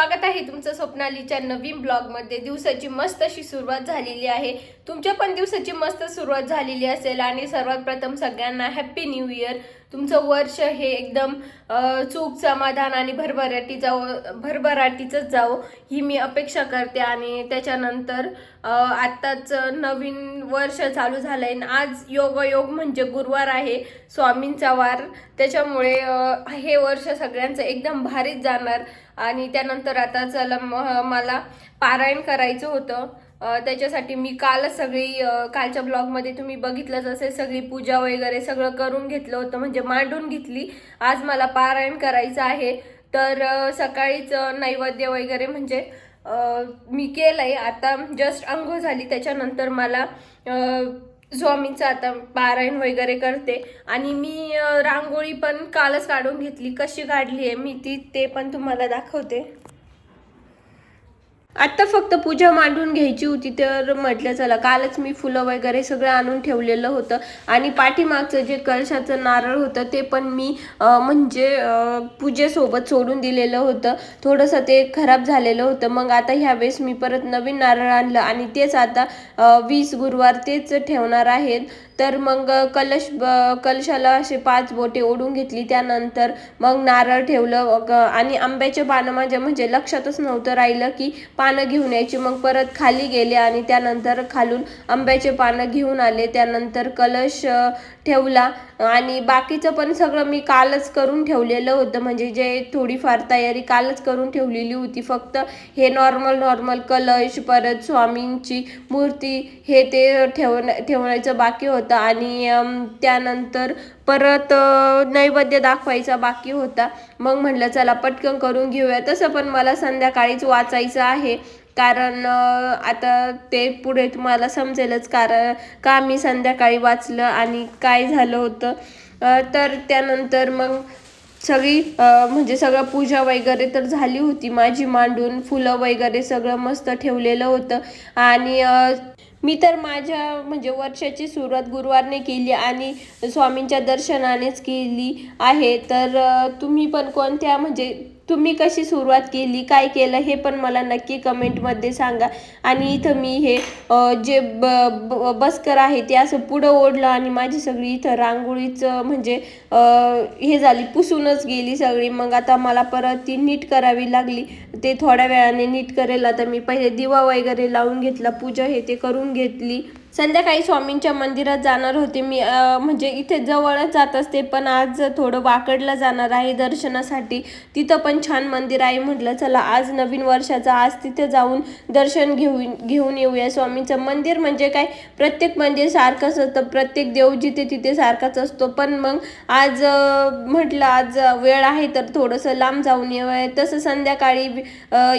स्वागत आहे तुमचं स्वप्नालीच्या नवीन ब्लॉगमध्ये. दिवसाची मस्त अशी सुरुवात झालेली आहे. तुमच्या पण दिवसाची मस्त सुरुवात झालेली असेल आणि सर्वात प्रथम सगळ्यांना हॅप्पी न्यू इयर तुमचं वर्ष हे एकदम चूक समाधान आणि भरभराटी जावं भरभराटीचंच जावं ही मी अपेक्षा करते. आणि त्याच्यानंतर आत्ताच नवीन वर्ष चालू झालंय. आणि आज योगयोग म्हणजे गुरुवार आहे स्वामींचा वार. त्याच्यामुळे हे वर्ष सगळ्यांचं एकदम भारीच जाणार. आणि त्यानंतर आता चला म- मला पारायण करायचं होतं. त्याच्यासाठी मी कालच सगळी कालच्या ब्लॉगमध्ये तुम्ही बघितलंच असेल सगळी पूजा वगैरे सगळं करून घेतलं होतं म्हणजे मांडून घेतली. आज मला पारायण करायचं आहे. तर सकाळीच नैवेद्य वगैरे म्हणजे मी मी केलंय. आता जस्ट अंघोळ झाली त्याच्यानंतर मला स्वामींचं आता पारायण वगैरे करते. आणि मी रांगोळी पण कालच काढून घेतली. कशी काढली आहे मी ती ते पण तुम्हाला दाखवते. आत्ता फक्त पूजा मांडून घ्यायची होती तर म्हटलं चला कालच मी फुलं वगैरे सगळं आणून ठेवलेलं होतं. आणि पाठीमागचं जे कळशाचं नारळ होतं ते पण मी म्हणजे पूजेसोबत सोडून दिलेलं होतं. थोडंसं ते खराब झालेलं होतं. मग आता ह्यावेळेस मी परत नवीन नारळ आणलं. आणि तेच आता वीस गुरुवार तेच ठेवणार आहेत. तर मग कलश ब- कलशाला असे पाच बोटे ओढून घेतली. त्यानंतर मग नारळ ठेवलं आणि आंब्याचे पानं माझ्या म्हणजे लक्षातच नव्हतं राहिलं की पानं घेऊन यायची. मग परत खाली गेले आणि त्यानंतर खालून आंब्याचे पानं घेऊन आले. त्यानंतर कलश ठेवला आणि बाकीचं पण सगळं मी कालच करून ठेवलेलं होतं. म्हणजे जे थोडीफार तयारी कालच करून ठेवलेली होती. फक्त हे नॉर्मल नॉर्मल कलश परत स्वामींची मूर्ती हे ते ठेवण्या ठेवण्याचं बाकी होतं. आणि त्यानंतर परत नैवेद्य दाखवायचा बाकी होता. मग म्हटलं चला पटकन करून घेऊया. तसं पण मला संध्याकाळीच वाचायचं आहे. कारण आता ते पुढे तुम्हाला समजेलच कारण का मी संध्याकाळी वाचलं आणि काय झालं होतं. तर त्यानंतर मग सगळी म्हणजे सगळं पूजा वगैरे तर झाली होती. माझी मांडून फुलं वगैरे सगळं मस्त ठेवलेलं होतं. आणि मी तर माझ्या म्हणजे वर्षाची सुरुवात गुरुवारने केली आणि स्वामींच्या दर्शनानेच केली आहे. तर तुम्ही पण कोणत्या म्हणजे तुम्ही कशी सुरुवात केली काय केलं हे पण मला नक्की कमेंटमध्ये सांगा. आणि इथं मी हे जे ब ब- बस्कर आहे ते असं पुढं ओढलं आणि माझी सगळी इथं रांगोळीचं म्हणजे हे झाली पुसूनच गेली सगळी. मग आता मला परत ती नीट करावी लागली. ते थोड्या वेळाने नीट करेल. आता मी पहिले दिवा वगैरे लावून घेतला पूजा हे ते करून घेतली. संध्याकाळी स्वामींच्या मंदिरात जाणार होते मी म्हणजे इथे जवळच जात असते पण आज थोडं वाकडला जाणार आहे दर्शनासाठी. तिथं पण छान मंदिर आहे म्हटलं चला आज नवीन वर्षाचं आज तिथे जाऊन दर्शन घेऊन घेऊन येऊया स्वामींचं. मंदिर म्हणजे काय? प्रत्येक मंदिर सारखंच असतं प्रत्येक देव जिथे तिथे सारखाच असतो. पण मग आज म्हटलं आज वेळ आहे तर थोडंसं लांब जाऊन येऊया. तसं संध्याकाळी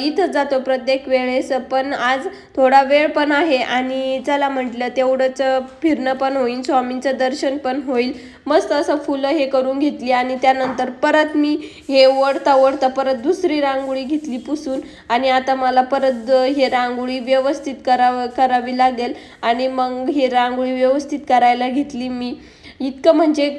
इथंच जातो प्रत्येक वेळेस पण आज थोडा वेळ पण आहे. आणि चला म्हटलं तेवढंच फिरणं पण होईल स्वामींचं दर्शन पण होईल. मस्त असं फुलं हे करून घेतली आणि त्यानंतर परत मी हे ओढता ओढता परत दुसरी रांगोळी घेतली पुसून. आणि आता मला परत हे रांगोळी व्यवस्थित करावं करावी लागेल. आणि मग हे रांगोळी व्यवस्थित करायला घेतली मी. इतकं म्हणजे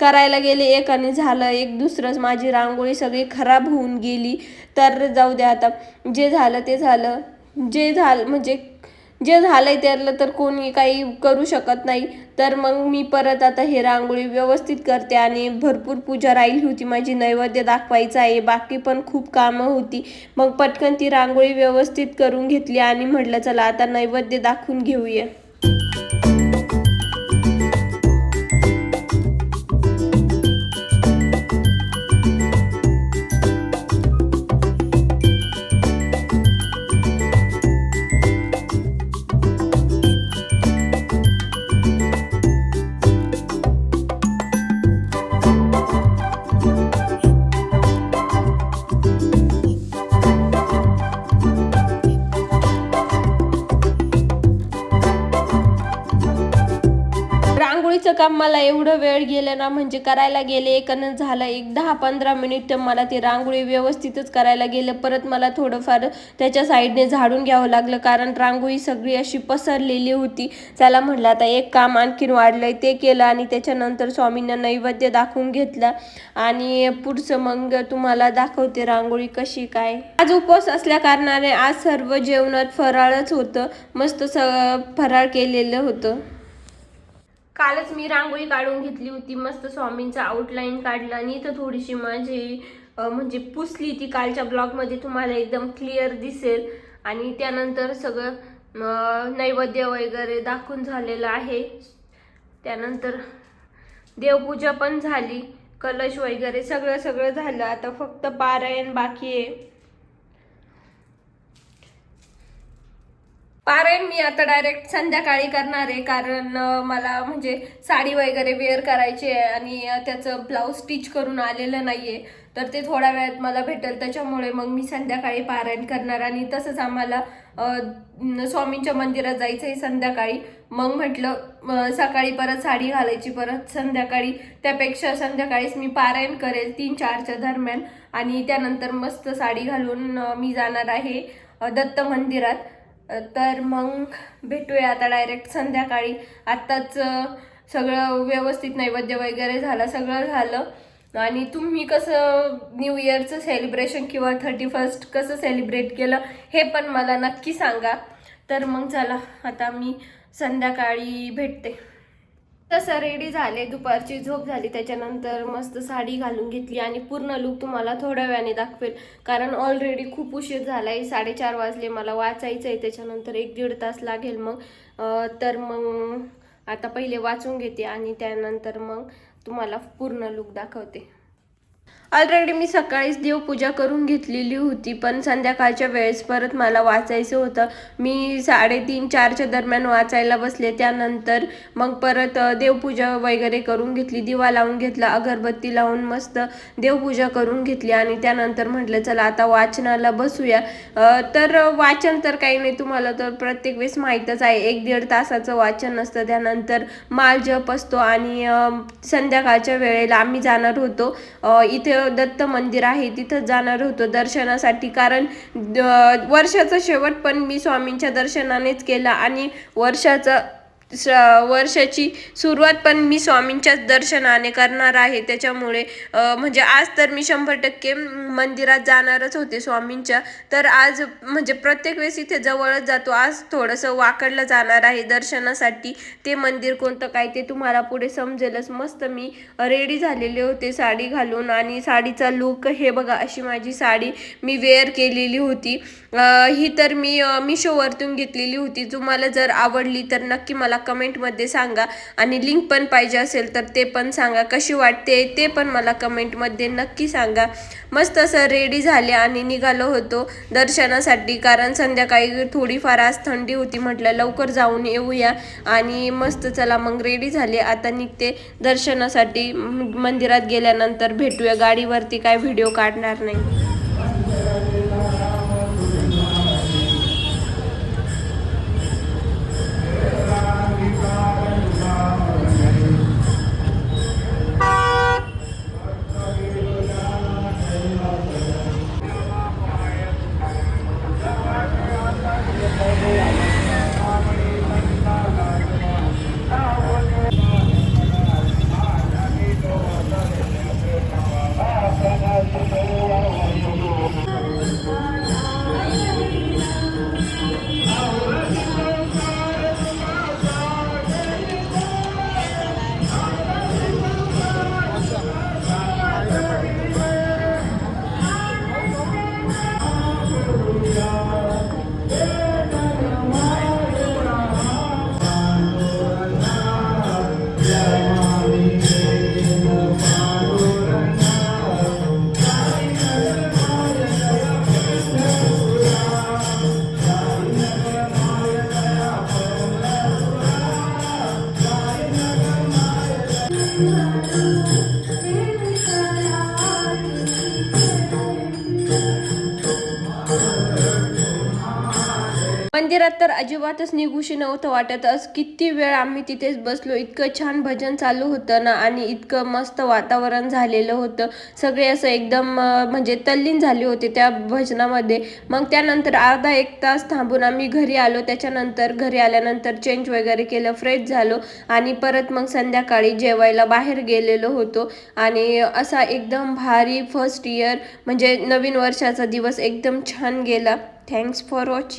करायला गेले एक आणि झालं एक दुसरंच. माझी रांगोळी सगळी खराब होऊन गेली. तर जाऊ द्या आता. जे झालं ते झालं. जे झालं म्हणजे जे झालंय त्यातलं तर कोणी काही करू शकत नाही. तर मग मी परत आता हे रांगोळी व्यवस्थित करते आणि भरपूर पूजा राहिली होती. माझी नैवेद्य दाखवायचं आहे. बाकी पण खूप कामं होती. मग पटकन ती रांगोळी व्यवस्थित करून घेतली आणि म्हटलं चला आता नैवेद्य दाखवून घेऊया. काम मला एवढं वेळ गेलं ना म्हणजे करायला गेले एकानं झालं एक दहा पंधरा मिनिट मला ती रांगोळी व्यवस्थितच करायला गेलं. परत मला थोडंफार त्याच्या साईडने झाडून घ्यावं लागलं कारण रांगोळी सगळी अशी पसरलेली होती. चला म्हटलं आता एक काम आणखीन वाढलंय. ते केलं आणि त्याच्यानंतर स्वामींना नैवेद्य दाखवून घेतला. आणि पुढचं मग तुम्हाला दाखवते रांगोळी कशी काय. आज उपवास असल्या कारणाने आज सर्व जेवणात फराळच होतं. मस्त स फराळ केलेलं होतं. कालच मी रांगोळी काढून घेतली होती मस्त स्वामींचा आउटलाईन काढला आणि इथं थोडीशी माझी म्हणजे पुसली ती कालच्या ब्लॉगमध्ये तुम्हाला एकदम क्लिअर दिसेल. आणि त्यानंतर सगळं नैवेद्य वगैरे दाखवून झालेलं आहे. त्यानंतर देवपूजा पण झाली कलश वगैरे सगळं सगळं झालं. आता फक्त पारायण बाकी आहे. पारायण मी आता डायरेक्ट संध्याकाळी करणार आहे कारण मला म्हणजे साडी वगैरे वेअर करायची आहे आणि त्याचं ब्लाऊज स्टिच करून आलेलं नाही आहे तर ते थोड्या वेळात मला भेटेल त्याच्यामुळे मग मी संध्याकाळी पारायण करणार. आणि तसंच आम्हाला स्वामींच्या मंदिरात जायचं आहे संध्याकाळी. मग म्हटलं सकाळी परत साडी घालायची परत संध्याकाळी. त्यापेक्षा संध्याकाळीच मी पारायण करेल तीन चारच्या दरम्यान. आणि त्यानंतर मस्त साडी घालून मी जाणार आहे दत्त मंदिरात. तर मग भेटूया आता डायरेक्ट संध्याकाळी. आत्ताच सगळं व्यवस्थित नैवेद्य वगैरे झालं सगळं झालं. आणि तुम्ही कसं न्यू इयरचं सेलिब्रेशन किंवा थर्टी फर्स्ट कसं सेलिब्रेट केलं हे पण मला नक्की सांगा. तर मग चला आता मी संध्याकाळी भेटते. तसं रेडी झाले दुपारची झोप झाली त्याच्यानंतर मस्त साडी घालून घेतली आणि पूर्ण लुक तुम्हाला थोड्या वेळाने दाखवेल. कारण ऑलरेडी खूप उशीर झाला आहे साडेचार वाजले मला वाचायचं आहे त्याच्यानंतर एक दीड तास लागेल मग. तर मग आता पहिले वाचून घेते आणि त्यानंतर मग तुम्हाला पूर्ण लुक दाखवते. ऑलरेडी मी सकाळीच देवपूजा करून घेतलेली होती पण संध्याकाळच्या वेळेस परत मला वाचायचं होतं. मी साडेतीन चारच्या दरम्यान वाचायला बसले. त्यानंतर मग परत देवपूजा वगैरे करून घेतली दिवा लावून घेतला अगरबत्ती लावून मस्त देवपूजा करून घेतली आणि त्यानंतर म्हटलं चला आता वाचनाला बसूया. तर वाचन तर काही नाही तुम्हाला तर प्रत्येक वेळेस माहीतच आहे. एक दीड तासाचं वाचन असतं. त्यानंतर माल जप असतो आणि संध्याकाळच्या वेळेला आम्ही जाणार होतो. इथे दत्त मंदिर आहे तिथं जाणार होतो दर्शनासाठी. कारण वर्षाचा शेवट पण मी स्वामींच्या दर्शनानेच केला आणि वर्षाचा स- वर्षाची सुरुवात पण मी स्वामींच्याच दर्शनाने करणार आहे. त्याच्यामुळे म्हणजे आज तर मी शंभर टक्के मंदिरात जाणारच होते स्वामींच्या. तर आज म्हणजे प्रत्येक वेळेस इथे जवळच जातो. आज थोडंसं वाकडलं जाणार आहे दर्शनासाठी. ते मंदिर कोणतं काय ते तुम्हाला पुढे समजेलच. मस्त मी रेडी झालेले होते साडी घालून आणि साडीचा लुक हे बघा अशी माझी साडी मी वेअर केलेली होती. ही तर मी मिशोवरतून घेतलेली होती. तुम्हाला जर आवडली तर नक्की मला कमेंटमध्ये सांगा. आणि लिंक पण पाहिजे असेल तर ते पण सांगा. कशी वाटते ते पण मला कमेंटमध्ये नक्की सांगा. मस्त असं रेडी झाले आणि निघालो होतो दर्शनासाठी. कारण संध्याकाळी थोडीफार आज थंडी होती म्हटलं लवकर जाऊन येऊया. आणि मस्त चला मग रेडी झाले. आता निघते दर्शनासाठी. मंदिरात गेल्यानंतर भेटूया. गाडीवरती काय व्हिडिओ काढणार नाही. Thank you. मंदिरात तर अजिबातच निघूशी नव्हतं वाटत. असं किती वेळ आम्ही तिथेच बसलो. इतकं छान भजन चालू होतं ना आणि इतकं मस्त वातावरण झालेलं होतं. सगळे असं एकदम म्हणजे तल्लीन झाले होते त्या भजनामध्ये. मग त्यानंतर अर्धा एक तास थांबून आम्ही घरी आलो. त्याच्यानंतर घरी आल्यानंतर चेंज वगैरे केलं फ्रेश झालो आणि परत मग संध्याकाळी जेवायला बाहेर गेलेलो होतो. आणि असा एकदम भारी फर्स्ट इयर म्हणजे नवीन वर्षाचा दिवस एकदम छान गेला. Thanks for watching